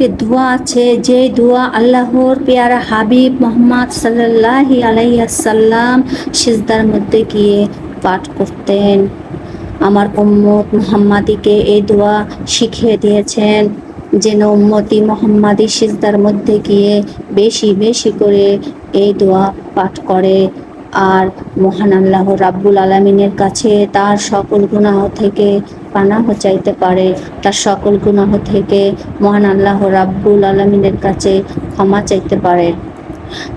একটি দোয়া আছে, যে দোয়া আল্লাহর পেয়ারা হাবিব মোহাম্মদ সাল্লাহি আলাইসাল্লাম সিজদার মধ্যে গিয়ে পাঠ করতেন। আমার উম্মত মুহাম্মাদিকে এই দোয়া শিখিয়ে দিয়েছেন, যেন উম্মতি মোহাম্মাদি সিজদার মধ্যে গিয়ে বেশি বেশি করে এই দোয়া পাঠ করে। আর মহান আল্লাহ রাব্বুল আলমিনের কাছে তার সকল গুনাহ থেকে পানাহ চাইতে পারে। তার সকল গুনাহ থেকে মহান আল্লাহ রাব্বুল আলমিনের কাছে ক্ষমা চাইতে পারে।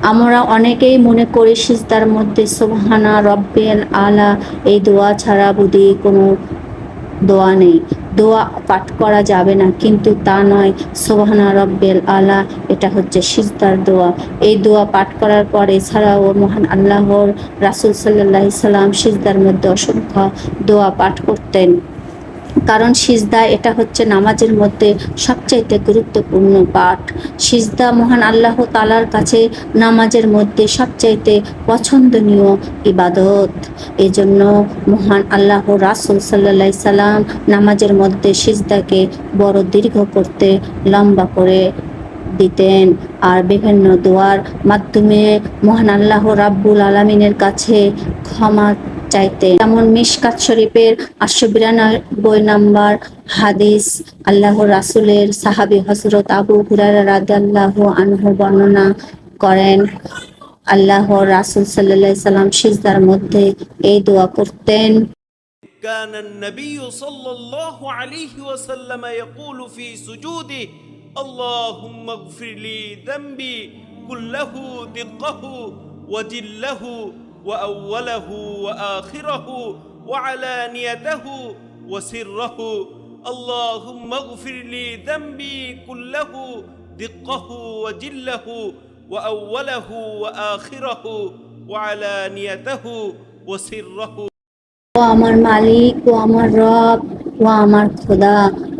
আমরা অনেকেই মনে করি, সিজদার মধ্যে সোহানা রব্বেল আলা, এই দোয়া ছাড়া বুধি কোনো দোয়া নেই। দোয়া পাঠ করা যাবে না, কিন্তু তা নয় সোহানা রব্বেল আলা, এটা হচ্ছে সিজদার দোয়া। এই দোয়া পাঠ করার পর এছাড়াও মহান আল্লাহর রাসুল সাল্লাহ সাল্লাম সিজদার মধ্যে অসংখ্য দোয়া পাঠ করতেন। কারণ সিজদা এটা হচ্ছে নামাজের মধ্যে সবচাইতে গুরুত্বপূর্ণ পাঠ। সিজদা মহান আল্লাহ তালার কাছে নামাজের মধ্যে সবচাইতে পছন্দনীয় ইবাদত। এজন্য মহান আল্লাহ রাসুল সাল্লা সাল্লাম নামাজের মধ্যে সিজদাকে বড় দীর্ঘ করতে লম্বা করে দিতেন। আর বিভিন্ন দোয়ার মাধ্যমে মহান আল্লাহ রাব্বুল আলমিনের কাছে ক্ষমা চাইতে যেমন মিশকাত শরীফের আটশো বিরানব্বই নাম্বার হাদিস আল্লাহ রাসুলের সাহাবি হজরত আবু হুরারা রাদাল্লাহ আনহু বর্ণনা করেন আল্লাহ রাসুল সাল্লাহ সাল্লাম সিজদার মধ্যে এই দোয়া করতেন كان النبي صلى الله عليه وسلم يقول في سجوده اللهم اغفر لي ذنبي كله دقه وجله واوله واخره وعلانيته وسره اللهم اغفر لي ذنبي كله دقه وجله واوله واخره وعلانيته وسره ও আমার মালিক ও আমার রব ও আমার খোদা,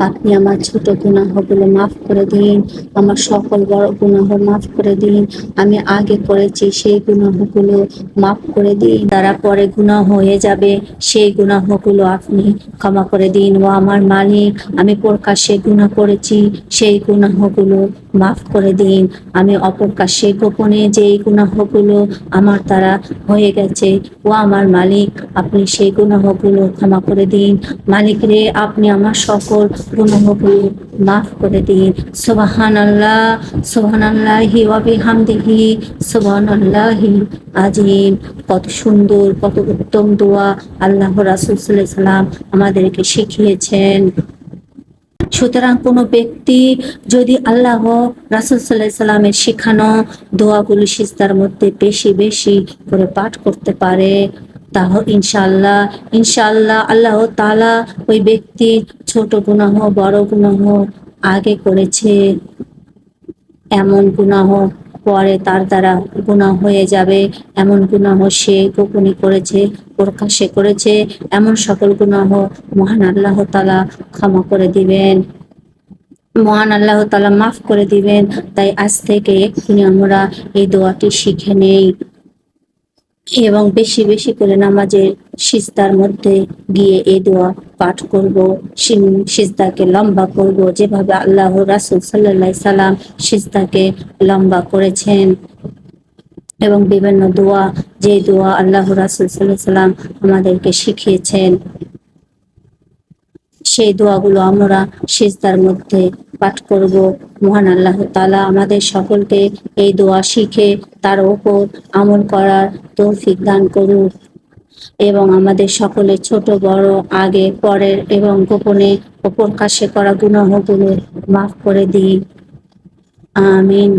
আপনি আমার ছোট গুনাহগুলো মাফ করে দিন। আমার সকল বড় গুনাহ মাফ করে দিন। আমি আগে করেছি সেই গুনাহগুলো মাফ করে দিন। তারা পরে গুনাহ হয়ে যাবে, সেই গুনাহগুলো আপনি ক্ষমা করে দিন। ও আমার মালিক, আমি প্রকাশ্যে গুনাহ করেছি, সেই গুনাহগুলো মাফ করে দিন। আমি অপ্রকাশ্যে গোপনে যেই গুনাহগুলো আমার দ্বারা হয়ে গেছে ও আমার মালিক, আপনি সেই গুনাহগুলো ক্ষমা করে দিন। মালিক রে আপনি আমার সকল গুনাহগুলো মাফ করে দিন। সুবাহান আল্লাহ সুবাহান আল্লাহি ওয়াবি হামদিহি সুবাহান আল্লাহি আজিম। কত সুন্দর, কত উত্তম দোয়া আল্লাহ রাসুল সাল্লাম আমাদেরকে শিখিয়েছেন। সুতরাং কোনো ব্যক্তি যদি আল্লাহ রাসুল সাল্লাহ সাল্লামের শেখানো দোয়াগুলি সিস্তার মধ্যে বেশি বেশি করে পাঠ করতে পারে তাহ ইনশাল্লাহ ইনশাল্লাহ আল্লাহ তালা ওই ব্যক্তি ছোট গুনাহ, বড় গুনাহ আগে করেছে। এমন গুনাহ পরে তার দ্বারা গুনাহ হয়ে যাবে। এমন গুনাহ সে গোপনে করেছে, প্রকাশ্যে করেছে। এমন সকল গুনাহ মহান আল্লাহ তালা ক্ষমা করে দিবেন। মহান আল্লাহ তালা মাফ করে দিবেন। তাই আজ থেকে এক্ষুনি আমরা এই দোয়াটি শিখে নেই। এবং বেশি বেশি করে নামাজের সিস্তার মধ্যে গিয়ে এ দোয়া পাঠ করব সিস্তাকে লম্বা করব। যেভাবে আল্লাহ রাসুল সাল্লাহ সাল্লাম সিজদাকে লম্বা করেছেন এবং বিভিন্ন দোয়া, যে দোয়া আল্লাহ রাসুল সাল্লাহ সাল্লাম আমাদেরকে শিখিয়েছেন। সেই দোয়াগুলো আমরা সিজদার মধ্যে পাঠ করব। মহান আল্লাহ তালা আমাদের সকলকে এই দোয়া শিখে তার ওপর আমল করার তৌফিক দান করুক। এবং আমাদের সকলের ছোট, বড়, আগে, পরের এবং গোপনে ও প্রকাশ্যে করা গুনাহগুলো মাফ করে দিই আমিন।